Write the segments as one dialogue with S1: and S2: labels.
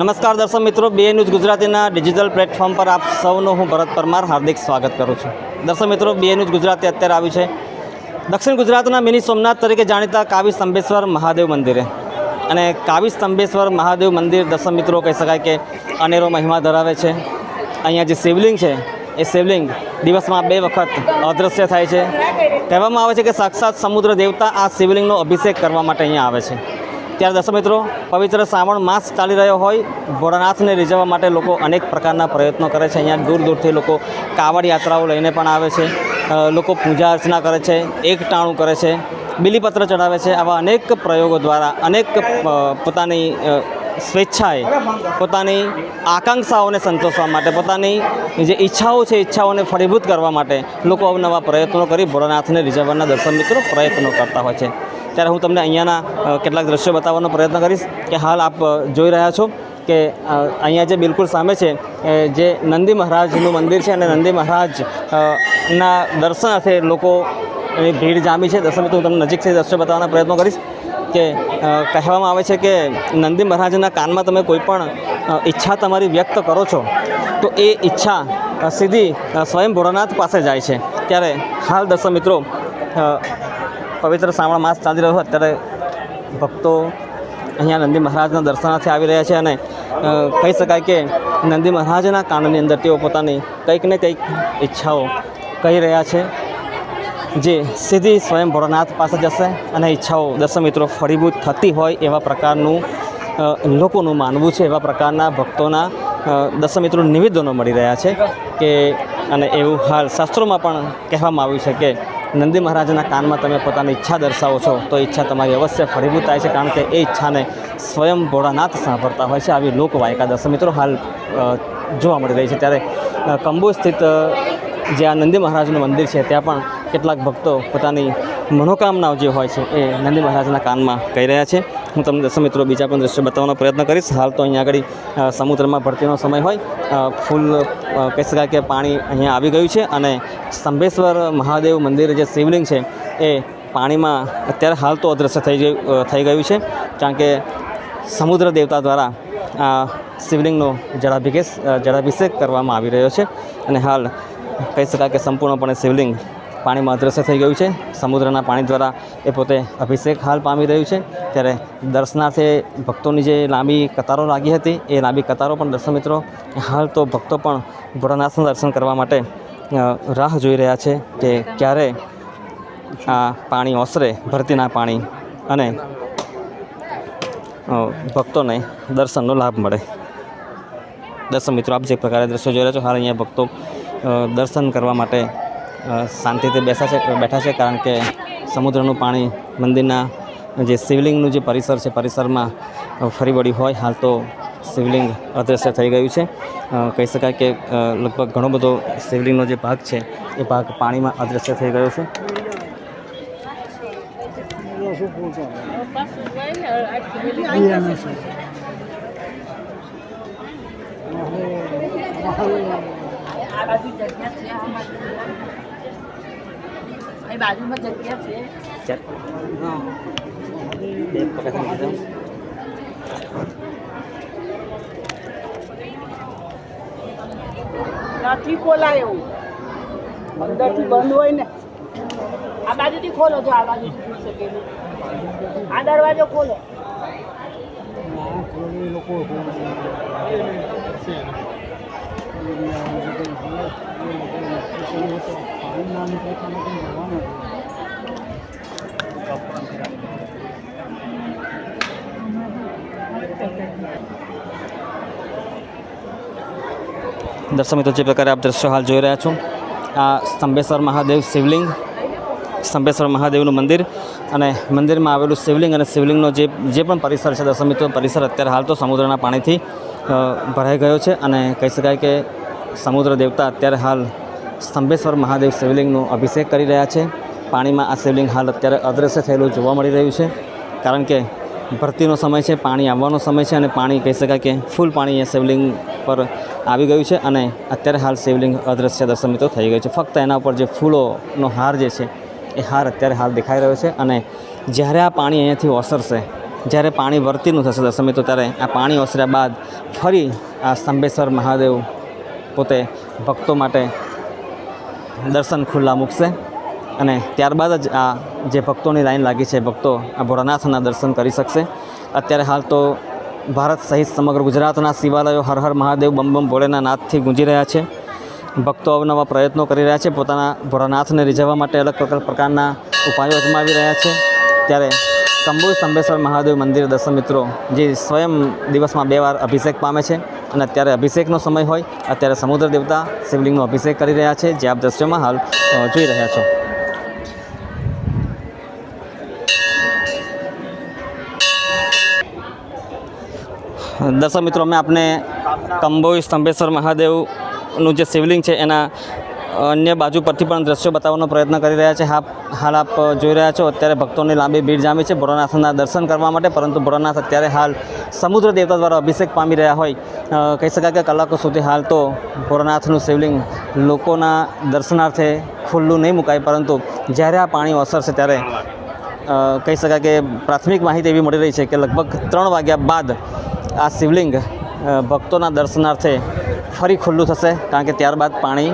S1: નમસ્કાર દર્શક મિત્રો બે ન્યૂઝ ગુજરાતીના ડિજિટલ પ્લેટફોર્મ પર આપ સૌનું હું ભરત પરમાર હાર્દિક સ્વાગત કરું છું. દર્શક મિત્રો બે ન્યૂઝ ગુજરાતી અત્યારે આવ્યું છે. દક્ષિણ ગુજરાતના મિની સોમનાથ તરીકે જાણીતા કાવી સ્તંભેશ્વર મહાદેવ મંદિરે. અને કાવી સ્તંભેશ્વર મહાદેવ મંદિર દર્શક મિત્રો કહી શકાય કે અનેરો મહિમા ધરાવે છે. અહીંયા જે શિવલિંગ છે, એ શિવલિંગ દિવસમાં બે વખત અદૃશ્ય થાય છે. કહેવામાં આવે છે કે સાક્ષાત સમુદ્ર દેવતા આ શિવલિંગનો અભિષેક કરવા માટે અહીંયા આવે છે. ત્યારે દર્શક મિત્રો, પવિત્ર શ્રાવણ માસ ચાલી રહ્યો હોય, ભોળાનાથને રીઝવવા માટે લોકો અનેક પ્રકારના પ્રયત્નો કરે છે. અહીંયા દૂર દૂરથી લોકો કાવડ યાત્રાઓ લઈને પણ આવે છે. લોકો પૂજા અર્ચના કરે છે, એક ટાણું કરે છે, બિલીપત્ર ચડાવે છે. આવા અનેક પ્રયોગો દ્વારા અનેક પોતાની સ્વેચ્છાએ પોતાની આકાંક્ષાઓને સંતોષવા માટે, પોતાની જે ઈચ્છાઓ છે, ઈચ્છાઓને ફળીભૂત કરવા માટે લોકો અવનવા પ્રયત્નો કરી ભોળાનાથને રીઝવવાના દર્શન મિત્રો પ્રયત્નો કરતા હોય છે. ત્યારે હું તમને અહીંયાના કેટલાક દ્રશ્યો બતાવવાનો પ્રયત્ન કરીશ કે હાલ આપ જોઈ રહ્યા છો કે અહીંયા જે બિલકુલ સામે છે જે નંદી મહારાજનું મંદિર છે અને નંદી મહારાજ ના દર્શનાર્થે લોકો એની ભીડ જામી છે. દર્શન હું તમને નજીકથી દ્રશ્યો બતાવવાનો પ્રયત્ન કરીશ કે કહેવામાં આવે છે કે નંદી મહારાજના કાનમાં તમે કોઈ પણ ઈચ્છા તમારી વ્યક્ત કરો છો, તો એ ઈચ્છા સીધી સ્વયં ભોળાનાથ પાસે જાય છે. ત્યારે હાલ દર્શક મિત્રો પવિત્ર શ્રાવણ માસ ચાલી રહ્યો અત્યારે ભક્તો અહીંયા નંદી મહારાજના દર્શનાર્થે આવી રહ્યા છે અને કહી શકાય કે નંદી મહારાજના કાનની અંદર તેઓ પોતાની કંઈક ને કંઈક ઈચ્છાઓ કહી રહ્યા છે, જે સીધી સ્વયં ભોળાનાથ પાસે જશે અને ઈચ્છાઓ દર્શક મિત્રો ફળીભૂત થતી હોય એવા પ્રકારનું લોકોનું માનવું છે, એવા પ્રકારના ભક્તોના દર્શક મિત્રો નિવેદનો મળી રહ્યા છે કે, અને એવું હાલ શાસ્ત્રોમાં પણ કહેવામાં આવ્યું છે કે નંદી મહારાજના કાનમાં તમે પોતાની ઈચ્છા દર્શાવો છો, તો ઈચ્છા તમારી અવશ્ય ફળીભૂત થાય છે, કારણ કે એ ઈચ્છાને સ્વયં ભોળાનાથ સાંભળતા હોય છે, આવી લોકવાયકા દર્શન મિત્રો, હાલ જોવા મળી રહી છે ત્યારે કંબુ સ્થિત જે આ નંદી મહારાજનું મંદિર છે, ત્યાં પણ કેટલાક ભક્તો પોતાની મનોકામનાઓ જે હોય છે, એ નંદી મહારાજના કાનમાં કહી રહ્યા છે. હું તમને દર્શક મિત્રો બીજા પણ દ્રશ્યો બતાવવાનો પ્રયત્ન કરીશ. હાલ તો અહીંયા આગળ સમુદ્રમાં ભરતીનો સમય હોય. ફૂલ કહી શકાય કે પાણી અહીંયા આવી ગયું છે અને સ્તંભેશ્વર મહાદેવ મંદિર જે શિવલિંગ છે એ પાણીમાં અત્યારે હાલ તો અદૃશ્ય થઈ ગયું થઈ ગયું છે. કારણ કે સમુદ્ર દેવતા દ્વારા આ શિવલિંગનો જળાભિષેક જળાભિષેક કરવામાં આવી રહ્યો છે. અને હાલ કહી શકાય કે સંપૂર્ણપણે શિવલિંગ પાણીમાં અદ્રશ્ય થઈ ગયું છે. સમુદ્રના પાણી દ્વારા એ પોતે અભિષેક હાલ પામી રહ્યું છે. ત્યારે દર્શનાર્થે ભક્તોની જે લાંબી કતારો લાગી હતી, એ લાંબી કતારો પણ દર્શક મિત્રો હાલ તો ભક્તો પણ ભોળાનાથના દર્શન કરવા માટે રાહ જોઈ રહ્યા છે કે ક્યારે આ પાણી ઓસરે, ભરતીના પાણી અને ભક્તોને દર્શનનો લાભ મળે. દર્શન મિત્રો, આપ જે પ્રકારે દ્રશ્યો જોઈ રહ્યા છો, હાલ અહીંયા ભક્તો દર્શન કરવા માટે શાંતિથી બેસા છે, બેઠા છે, કારણ કે સમુદ્રનું પાણી મંદિરના જે શિવલિંગનું જે પરિસર છે, પરિસરમાં ફરી વળ્યું હોય, હાલ તો શિવલિંગ અદૃશ્ય થઈ ગયું છે. કહી શકાય કે લગભગ ઘણો બધો શિવલિંગનો જે ભાગ છે, એ ભાગ પાણીમાં અદૃશ્ય થઈ ગયો છે.
S2: આ બાજુ જગ્યા છે. અહીં બાજુમાં જગ્યા છે.
S1: બે.
S2: નથી ખોલાય એવું અંદરથી બંધ હોય ને આ બાજુથી ખોલો જો આ નહીં. આ દરવાજો ખોલો
S1: દર્શક મિત્રો, જે પ્રકારે આપ દ્રશ્યો હાલ જોઈ રહ્યા છો, આ સ્તંભેશ્વર મહાદેવ શિવલિંગ, સ્તંભેશ્વર મહાદેવનું મંદિર અને મંદિરમાં આવેલું શિવલિંગ અને શિવલિંગનો જે જે પણ પરિસર છે, દર્શક મિત્રો, પરિસર અત્યારે હાલ તો સમુદ્રના પાણીથી ભરાઈ ગયો છે અને કહી શકાય કે સમુદ્ર દેવતા અત્યારે હાલ સ્તંભેશ્વર મહાદેવ શિવલિંગનો અભિષેક કરી રહ્યા છે. પાણીમાં આ શિવલિંગ હાલ અત્યારે અદ્રશ્ય થયેલું જોવા મળી રહ્યું છે. કારણ કે ભરતીનો સમય છે, પાણી આવવાનો સમય છે અને પાણી કહી શકાય કે ફૂલ પાણી એ શિવલિંગ પર આવી ગયું છે અને અત્યારે હાલ શિવલિંગ અદ્રશ્ય દર્શન થઈ ગયું છે. ફક્ત એના ઉપર જે ફૂલોનો હાર જે છે, એ હાર અત્યારે હાલ દેખાઈ રહ્યો છે અને જ્યારે આ પાણી અહીંયાથી ઓસરશે, જ્યારે પાણી વર્તીનું થશે મિત્રો ત્યારે આ પાણી ઓસર્યા બાદ ફરી આ સ્તંભેશ્વર મહાદેવ પોતે ભક્તો માટે દર્શન ખુલ્લા મૂકશે અને ત્યારબાદ જ આ જે ભક્તોની લાઈન લાગી છે, ભક્તો આ ભોળાનાથના દર્શન કરી શકશે. અત્યારે હાલ તો ભારત સહિત સમગ્ર ગુજરાતના શિવાલયો હર હર મહાદેવ બમ બમ ભોળેના નાથથી ગુંજી રહ્યા છે. ભક્તો અવનવા પ્રયત્નો કરી રહ્યા છે, પોતાના ભોળાનાથને રીઝવવા માટે અલગ પ્રકાર પ્રકારના ઉપાયો અજમાવી રહ્યા છે. ત્યારે કંબોઈ સંબેશ્વર મહાદેવ મંદિર દર્શન મિત્રો જે સ્વયં દિવસમાં બે વાર અભિષેક પામે છે. અને અત્યારે અભિષેકનો સમય હોય, અત્યારે સમુદ્ર દેવતા શિવલિંગનો અભિષેક કરી રહ્યા છે, જે આપ દ્રશ્યમાં હાલ જોઈ રહ્યા છો. દર્શક મિત્રો, અમે આપને કંબોઈ સ્તંભેશ્વર મહાદેવનું જે શિવલિંગ છે, એના અન્ય બાજુ પરથી પણ દ્રશ્યો બતાવવાનો પ્રયત્ન કરી રહ્યા છે. હાલ આપ જોઈ રહ્યા છો, અત્યારે ભક્તોની લાંબી ભીડ જામી છે ભોળાનાથના દર્શન કરવા માટે, પરંતુ ભોળાનાથ અત્યારે હાલ સમુદ્ર દેવતા દ્વારા અભિષેક પામી રહ્યા હોય. કહી શકાય કે કલાકો સુધી હાલ તો ભોળાનાથનું શિવલિંગ લોકોના દર્શનાર્થે ખુલ્લું નહીં મુકાય, પરંતુ જ્યારે આ પાણી ઓસરશે ત્યારે કહી શકાય કે પ્રાથમિક માહિતી એવી મળી રહી છે કે લગભગ ત્રણ વાગ્યા બાદ આ શિવલિંગ ભક્તોના દર્શનાર્થે ફરી ખુલ્લું થશે, કારણ કે ત્યારબાદ પાણી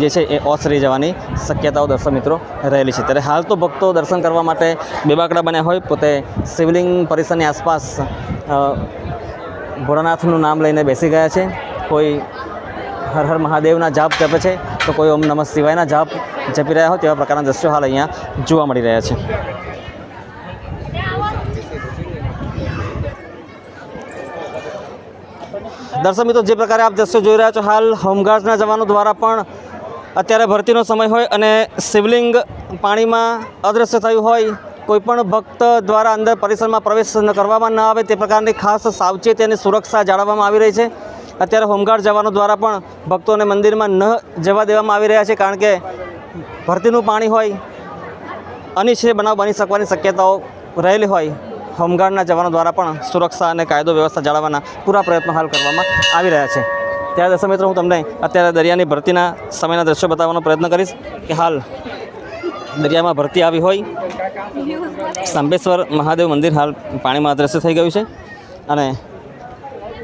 S1: જે છે એ ઓસરી જવાની શક્યતાઓ દર્શક મિત્રો રહેલી છે. ત્યારે હાલ તો ભક્તો દર્શન કરવા માટે બેબાકડા બન્યા હોય, પોતે શિવલિંગ પરિસરની આસપાસ ભોળાનાથનું નામ લઈને બેસી ગયા છે. કોઈ હર હર મહાદેવના જાપ જપે છે, તો કોઈ ઓમ નમઃ શિવાયના જાપ જપી રહ્યા હોય, તેવા પ્રકારના દ્રશ્યો હાલ અહીંયા જોવા મળી રહ્યા છે. દર્શક મિત્રો, જે પ્રકારે આપ દ્રશ્યો જોઈ રહ્યા છો, હાલ હોમગાર્ડ્સના જવાનો દ્વારા પણ અત્યારે ભરતીનો સમય હોય અને શિવલિંગ પાણીમાં અદૃશ્ય થયું હોય કોઈપણ ભક્ત દ્વારા અંદર પરિસરમાં પ્રવેશ કરવામાં ન આવે, તે પ્રકારની ખાસ સાવચેતી અને સુરક્ષા જાળવવામાં આવી રહી છે. અત્યારે હોમગાર્ડ જવાનો દ્વારા પણ ભક્તોને મંદિરમાં ન જવા દેવામાં આવી રહ્યા છે, કારણ કે ભરતીનું પાણી હોય અનિશ્ચય બનાવ બની શકવાની શક્યતાઓ રહેલી હોય. હોમગાર્ડના જવાનો દ્વારા પણ સુરક્ષા અને કાયદો વ્યવસ્થા જાળવવાના પૂરા પ્રયત્નો હાલ કરવામાં આવી રહ્યા છે. ત્યારે દર્શક મિત્રો, હું તમને અત્યારે દરિયાની ભરતીના સમયના દ્રશ્યો બતાવવાનો પ્રયત્ન કરીશ કે હાલ દરિયામાં ભરતી આવી હોય. સાંબેશ્વર મહાદેવ મંદિર હાલ પાણીમાં અદ્રશ્ય થઈ ગયું છે અને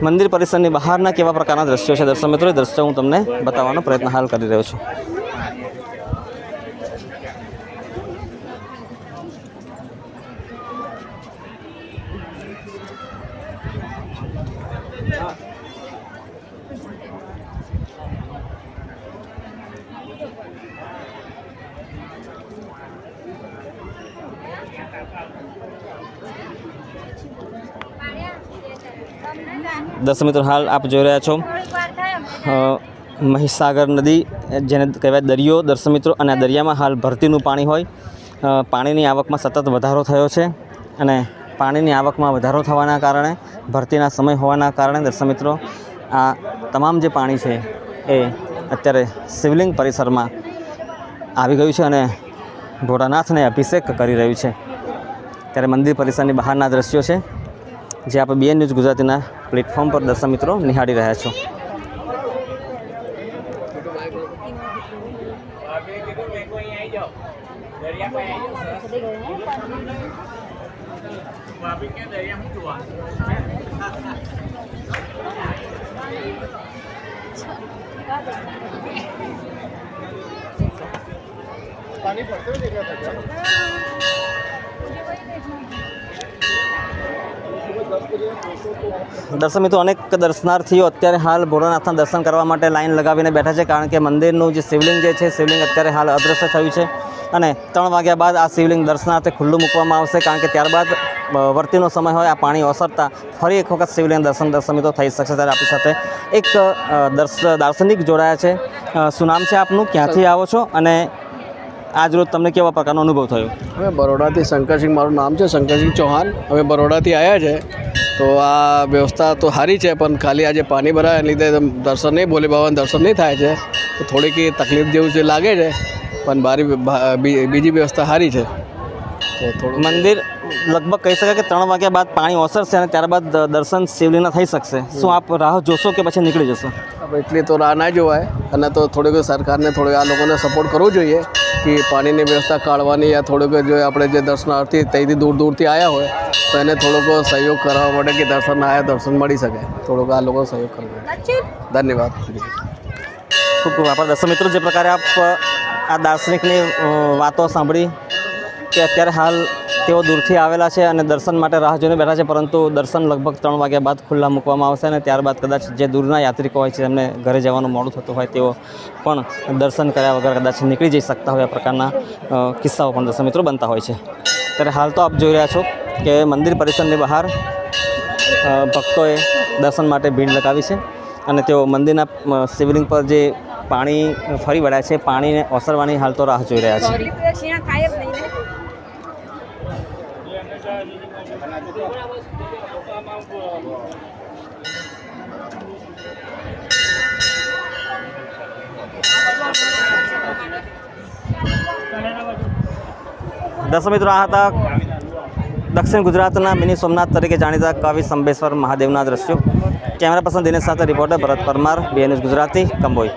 S1: મંદિર પરિસરની બહારના કેવા પ્રકારના દ્રશ્યો છે? દર્શક મિત્રો, એ દ્રશ્યો હું તમને બતાવવાનો પ્રયત્ન હાલ કરી રહ્યો છું. દર્શક મિત્રો, હાલ આપ જોઈ રહ્યા છો મહીસાગર નદી, જેને કહેવાય દરિયો. દર્શક મિત્રો, અને દરિયામાં હાલ ભરતીનું પાણી હોય. પાણીની આવકમાં સતત વધારો થયો છે અને પાણીની આવકમાં વધારો થવાના કારણે, ભરતીના સમય હોવાના કારણે દર્શક મિત્રો, આ તમામ જે પાણી છે એ અત્યારે શિવલિંગ પરિસરમાં આવી ગયું છે અને ભોળાનાથને અભિષેક કરી રહ્યું છે. ત્યારે મંદિર પરિસરની બહારના દ્રશ્યો છે. જે આપણે બીએન ન્યૂઝ ગુજરાતીના પ્લેટફોર્મ પર દર્શક મિત્રો નિહાળી રહ્યા છો? દર્શક મિત્રો, અનેક દર્શનાર્થીઓ અત્યારે હાલ ભોળાનાથના દર્શન કરવા માટે લાઈન લગાવીને બેઠા છે, કારણ કે મંદિરનું જે શિવલિંગ જે છે, શિવલિંગ અત્યારે હાલ અદ્રશ્ય થયું છે. અને ત્રણ વાગ્યા બાદ આ શિવલિંગ દર્શનાર્થે ખુલ્લું મૂકવામાં આવશે, કારણ કે ત્યારબાદ વર્તીનો સમય હોય, આ પાણી ઓસરતા ફરી એક વખત શિવલિંગ દર્શન દર્શન મિત્રો થઈ શકશે. ત્યારે આપણી સાથે એક દર્શ, દાર્શનિક જોડાયા છે. શું નામ છે આપનું? ક્યાંથી આવો છો? અને આજ રોજ તમને કેવા પ્રકારનો અનુભવ થયો?
S3: અમે બરોડાથી શંકરસિંહ મારું નામ છે શંકરસિંહ ચૌહાણ. અમે બરોડાથી આવ્યા છે. તો આ વ્યવસ્થા તો સારી છે પણ ખાલી આજે પાણી ભરાય એના લીધે દર્શન નહીં ભોલે બાબાના દર્શન નહીં થાય છે. તો થોડીક તકલીફ જેવું જે લાગે છે. પણ બારી બીજી વ્યવસ્થા સારી છે. તો થોડું
S1: મંદિર લગભગ કહી શકાય કે ત્રણ વાગ્યા બાદ પાણી ઓસરશે અને ત્યારબાદ દર્શન શિવલિંગના થઈ શકશે. શું આપ રાહ જોશો કે પછી નીકળી જશો?
S3: એટલી તો રાહ ના જોવાય. અને તો થોડીક સરકારને થોડું આ લોકોને સપોર્ટ કરવો જોઈએ. કે પાણીની વ્યવસ્થા કાઢવાની યા થોડુંક જો આપણે જે દર્શનાર્થી ત્યાંથી દૂર દૂરથી આવ્યા હોય, તો એને થોડોક સહયોગ કરવા માટે કે દર્શન આવ્યા દર્શન મળી શકે. થોડોક આ લોકો સહયોગ કરવા ધન્યવાદ.
S1: ખૂબ ખૂબ આપણા દર્શક મિત્રો, જે પ્રકારે આપ આ દાર્શનિકની વાતો સાંભળી કે અત્યારે હાલ તેઓ દૂરથી આવેલા છે અને દર્શન માટે રાહ જોઈને બેઠા છે, પરંતુ દર્શન લગભગ ત્રણ વાગ્યા બાદ ખુલ્લા મૂકવામાં આવશે અને ત્યારબાદ કદાચ જે દૂરના યાત્રિકો હોય છે એમને ઘરે જવાનું મોડું થતું હોય તેઓ પણ દર્શન કર્યા વગર કદાચ નીકળી જઈ શકતા હોય, આ પ્રકારના કિસ્સાઓ પણ દર્શન મિત્રો બનતા હોય છે. ત્યારે હાલ તો આપ જોઈ રહ્યા છો કે મંદિર પરિસરની બહાર ભક્તોએ દર્શન માટે ભીડ લગાવી છે અને તેઓ મંદિરના શિવલિંગ પર જે પાણી ફરી વળ્યા છે, પાણીને ઓસરવાની હાલ તો રાહ જોઈ રહ્યા છે. દર્શક મિત્રો, આ હતા દક્ષિણ ગુજરાતના મિની સોમનાથ તરીકે જાણીતા કવિ સંબેશ્વર મહાદેવના દ્રશ્યો. કેમેરા પર્સન દિનેશ સાથે રિપોર્ટર ભરત પરમાર બીએનએસ ગુજરાતી, કંબોઈ.